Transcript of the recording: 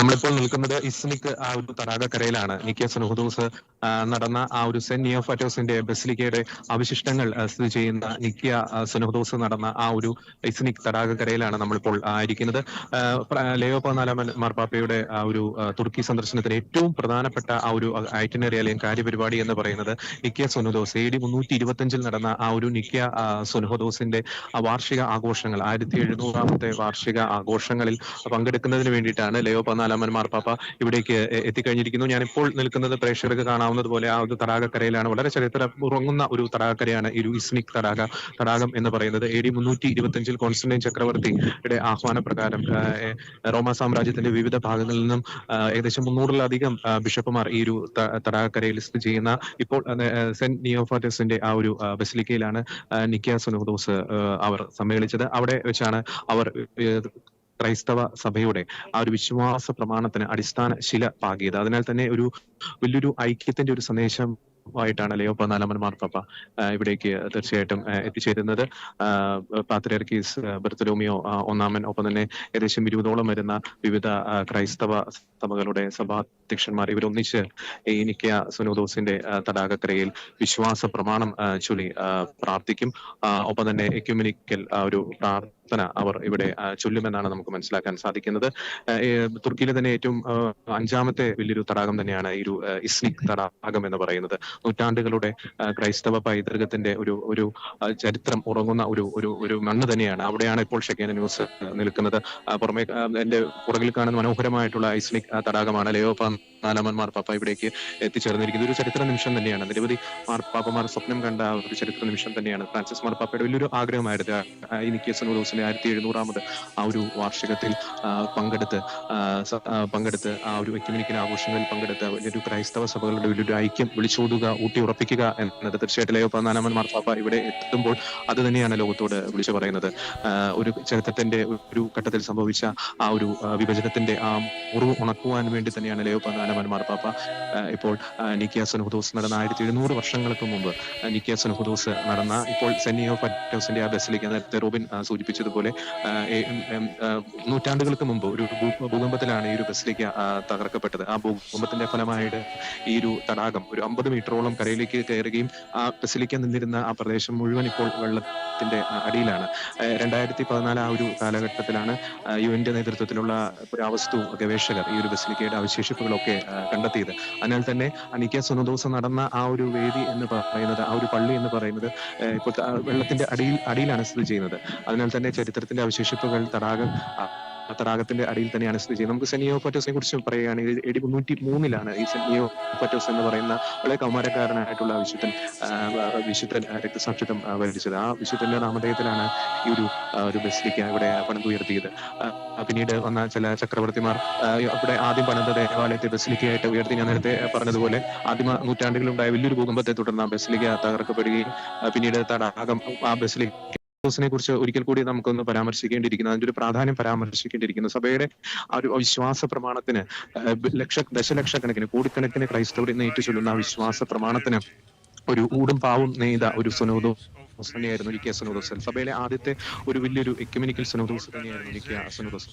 നമ്മളിപ്പോൾ നിൽക്കുന്നത് ഇസ്നിക് ആ ഒരു തടാകക്കരയിലാണ്. നിക്കിയ നുഹദൂസ് നടന്ന ആ ഒരു സെന്റ് നിയോഫാറ്റോസിന്റെ ബസിലിക്കയുടെ അവശിഷ്ടങ്ങൾ സ്ഥിതി ചെയ്യുന്ന നിക്കിയ സുനഹദോസ് നടന്ന ആ ഒരു ഇസ്നിക് തടാകക്കരയിലാണ് നമ്മളിപ്പോൾ ആയിരിക്കുന്നത് ലയോ പതിനാലാമൻ മാർപ്പാപ്പയുടെ ആ ഒരു തുർക്കി സന്ദർശനത്തിന് ഏറ്റവും പ്രധാനപ്പെട്ട ആ ഒരു ഐറ്റനറി അല്ലെങ്കിൽ കാര്യപരിപാടി എന്ന് പറയുന്നത് നിക്കിയ സുനഹദോസ് എ ഡി മുന്നൂറ്റി ഇരുപത്തിയഞ്ചിൽ നടന്ന ആ ഒരു നിക്കിയ സുനഹദോസിന്റെ വാർഷിക ആഘോഷങ്ങൾ ആയിരത്തി എഴുന്നൂറാമത്തെ വാർഷിക ആഘോഷങ്ങളിൽ പങ്കെടുക്കുന്നതിന് വേണ്ടിയിട്ടാണ് ലെയോ പതിനാലാമൻ മാർപ്പാപ്പ ഇവിടേക്ക് എത്തിക്കഴിഞ്ഞിരിക്കുന്നു. ഞാനിപ്പോൾ നിൽക്കുന്നത് പ്രേക്ഷകർക്ക് കാണാവുന്നത് പോലെ ആ ഒരു തടാകക്കരയിലാണ്. വളരെ ചരിത്ര ഉറങ്ങുന്ന ഒരു തടാകക്കരയാണ് ഈ ഇസ്നിക് തടാക തടാകം എന്ന് പറയുന്നത്. എ ഡി മുന്നൂറ്റി ഇരുപത്തിയഞ്ചിൽ കോൺസ്റ്റന്റൈൻ ചക്രവർത്തിയുടെ ആഹ്വാന പ്രകാരം റോമ സാമ്രാജ്യത്തിന്റെ വിവിധ ഭാഗങ്ങളിൽ നിന്നും ഏകദേശം മുന്നൂറിലധികം ബിഷപ്പുമാർ ഈ ഒരു തടാകക്കരയിൽ സ്ഥിതി ചെയ്യുന്ന ഇപ്പോൾ സെന്റ് നിയോഫാറ്റസിന്റെ ആ ഒരു ബസിലിക്കയിലാണ് നിക്കിയ സുനോദോസ് അവർ സമ്മേളിച്ചത്. അവിടെ വെച്ചാണ് അവർ ക്രൈസ്തവ സഭയുടെ ആ ഒരു വിശ്വാസ പ്രമാണത്തിന് അടിസ്ഥാന ശില പാകിയത്. അതിനാൽ തന്നെ ഒരു വലിയൊരു ഐക്യത്തിന്റെ ഒരു സന്ദേശം ആയിട്ടാണ് ലിയോ പതിനാലാമൻ മാർപ്പാപ്പ ഇവിടേക്ക് തീർച്ചയായിട്ടും എത്തിച്ചേരുന്നത്. പാത്രിയർക്കീസ് ബർത്തലോമിയോ ഒന്നാമൻ ഒപ്പം തന്നെ ഏകദേശം ഇരുപതോളം വരുന്ന വിവിധ ക്രൈസ്തവ സഭകളുടെ സഭാധ്യക്ഷന്മാർ ഇവരൊന്നിച്ച് ഈ നിക്കിയ സുനോദോസിന്റെ തടാകക്കരയിൽ വിശ്വാസ പ്രമാണം ചൊല്ലി പ്രാർത്ഥിക്കും. ഒപ്പം തന്നെ എക്യുമിനിക്കൽ ഒരു പ്രാർത്ഥന അവർ ഇവിടെ ചൊല്ലുമെന്നാണ് നമുക്ക് മനസ്സിലാക്കാൻ സാധിക്കുന്നത്. തുർക്കിയിലെ തന്നെ ഏറ്റവും അഞ്ചാമത്തെ വലിയൊരു തടാകം തന്നെയാണ് ഈ ഒരു ഇസ്ലിക് തടാകം എന്ന് പറയുന്നത്. നൂറ്റാണ്ടുകളുടെ ക്രൈസ്തവ പൈതൃകത്തിന്റെ ഒരു ഒരു ചരിത്രം ഉറങ്ങുന്ന ഒരു ഒരു ഒരു മണ്ണ് തന്നെയാണ്. അവിടെയാണ് ഇപ്പോൾ ഷെക്കേന ന്യൂസ് നിൽക്കുന്നത്. പുറമേ എന്റെ പുറകിൽ കാണുന്ന മനോഹരമായിട്ടുള്ള ഐസ്ലിക് തടാകമാണ് ലയോ നാലാമൻ മാർപ്പാപ്പ ഇവിടേക്ക് എത്തിച്ചേർന്നിരിക്കുന്നത്. ഒരു ചരിത്ര നിമിഷം തന്നെയാണ്. നിരവധി മാർപ്പാപ്പമാർ സ്വപ്നം കണ്ട ഒരു ചരിത്ര നിമിഷം തന്നെയാണ് ഫ്രാൻസിസ് മാർപ്പാപ്പയുടെ വലിയൊരു ആഗ്രഹമായിരുന്നു ഈ നിക്കിയ സുനോദോസിന്റെ ആയിരത്തി എഴുന്നൂറാമത് ആ ഒരു വാർഷികത്തിൽ പങ്കെടുത്ത് പങ്കെടുത്ത് ആ ഒരു എക്യുമിനിക്കൽ ആഘോഷങ്ങളിൽ പങ്കെടുത്ത് വലിയൊരു ക്രൈസ്തവ സഭകളുടെ വലിയൊരു ഐക്യം വിളിച്ചോതുക ഊട്ടി ഉറപ്പിക്കുക എന്നത് തീർച്ചയായിട്ടും ലയോ പതിനാലാമൻ മാർപ്പാപ്പ ഇവിടെ എത്തുമ്പോൾ അത് തന്നെയാണ് ലോകത്തോട് വിളിച്ചു പറയുന്നത്. ഒരു ചരിത്രത്തിന്റെ ഒരു ഘട്ടത്തിൽ സംഭവിച്ച ആ ഒരു വിഭജനത്തിന്റെ ആ മുറിവ് ഉണക്കുവാൻ വേണ്ടി തന്നെയാണ് ലയോ പതിനാലാമൻ മാർപ്പാപ്പ ഇപ്പോൾ നിക്കിയാസൻ നിക്കിയ സുനഹുദോസ് നടന്ന ആയിരത്തി എഴുന്നൂറ് വർഷങ്ങൾക്ക് മുമ്പ് നിക്കിയാസൻ നിക്കിയ സുനഹുദോസ് നടന്ന ഇപ്പോൾ സെന്നിയോ ഫറ്റോസിന്റെ ആ ബസ്സിലേക്ക് നേരത്തെ റോബിൻ ആ, ഉം, നൂറ്റാണ്ടുകൾക്ക് മുമ്പ് ഒരു ഭൂകമ്പത്തിലാണ് ഈ ഒരു ബസിലേക്ക് തകർക്കപ്പെട്ടത്. ആ ഭൂകമ്പത്തിന്റെ ഫലമായിട്ട് ഈ ഒരു തടാകം ഒരു അമ്പത് മീറ്ററോളം കരയിലേക്ക് കയറുകയും ആ ബസിലേക്ക് നിന്നിരുന്ന ആ പ്രദേശം മുഴുവൻ ഇപ്പോൾ വെള്ളത്തിന്റെ അടിയിലാണ്. രണ്ടായിരത്തി പതിനാല് ആ ഒരു കാലഘട്ടത്തിലാണ് യു എന്റെ നേതൃത്വത്തിലുള്ള പുരാവസ്തു ഗവേഷകർ ഈ ഒരു ബസിലിക്കയുടെ അവശേഷിപ്പുകളൊക്കെ കണ്ടെത്തിയത്. അതിനാൽ തന്നെ അനിക്ക സുനദോസം നടന്ന ആ ഒരു വേദി എന്ന് പറയുന്നത് ആ ഒരു പള്ളി എന്ന് പറയുന്നത് ഇപ്പോൾ വെള്ളത്തിന്റെ അടിയിൽ അടിയിലാണ് സ്ഥിതി ചെയ്യുന്നത്. അതിനാൽ തന്നെ ചരിത്രത്തിന്റെ അവശേഷിപ്പുകൾ തടാകം തടാകത്തിന്റെ അടിയിൽ തന്നെയാണ് സ്ഥിതി ചെയ്യുന്നത്. നമുക്ക് സെനിയോ പറ്റോസിനെ കുറിച്ച് പറയുകയാണെങ്കിൽ എ ഡി മുന്നൂറ്റി മൂന്നിലാണ് ഈ സെനിയോ പറ്റോസ് എന്ന് പറയുന്ന വളരെ കൗമാരക്കാരനായിട്ടുള്ള വിശുദ്ധൻ വിശുദ്ധൻ രക്തസാക്ഷിത്വം വരിച്ചത്. ആ വിശുദ്ധന്റെ നാമധേയത്തിലാണ് ഈ ഒരു ഒരു ബസിലിക്ക ഇവിടെ പണിതുയർത്തിയത് പിന്നീട് വന്ന ചില ചക്രവർത്തിമാർ ഇവിടെ ആദ്യം പണിത ദേവാലയത്തെ ബസിലിക്കയായിട്ട് ഉയർത്തി ഞാൻ നേരത്തെ പറഞ്ഞതുപോലെ ആദ്യ നൂറ്റാണ്ടുകളിലുണ്ടായ വലിയൊരു ഭൂകമ്പത്തെ തുടർന്ന് ആ ബസിലിക്ക തകർക്കപ്പെടുകയും പിന്നീട് തടാകം ആ ബസിലിക്ക നെ കുറിച്ച് ഒരിക്കൽ കൂടി നമുക്കൊന്ന് പരാമർശിക്കേണ്ടിയിരിക്കുന്നു. അതിന്റെ ഒരു പ്രാധാന്യം പരാമർശിക്കേണ്ടിയിരിക്കുന്നു. സഭയുടെ ആ ഒരു വിശ്വാസ പ്രമാണത്തിന് ലക്ഷ ദശലക്ഷക്കണക്കിന് കോടിക്കണക്കിന് ക്രൈസ്തവർ ഇന്ന് ഏറ്റുചൊല്ലുന്ന ആ വിശ്വാസ പ്രമാണത്തിന് ഒരു ഊടും പാവും നെയ്ത ഒരു സുനോദോ തന്നെയായിരുന്നു ഇരിക്കുക സുനോദോസ് സഭയിലെ ആദ്യത്തെ ഒരു വലിയൊരു എക്യുമിനിക്കൽ സുനോദോസ് തന്നെയായിരുന്നു ഇരിക്കുക സുനോദോസ്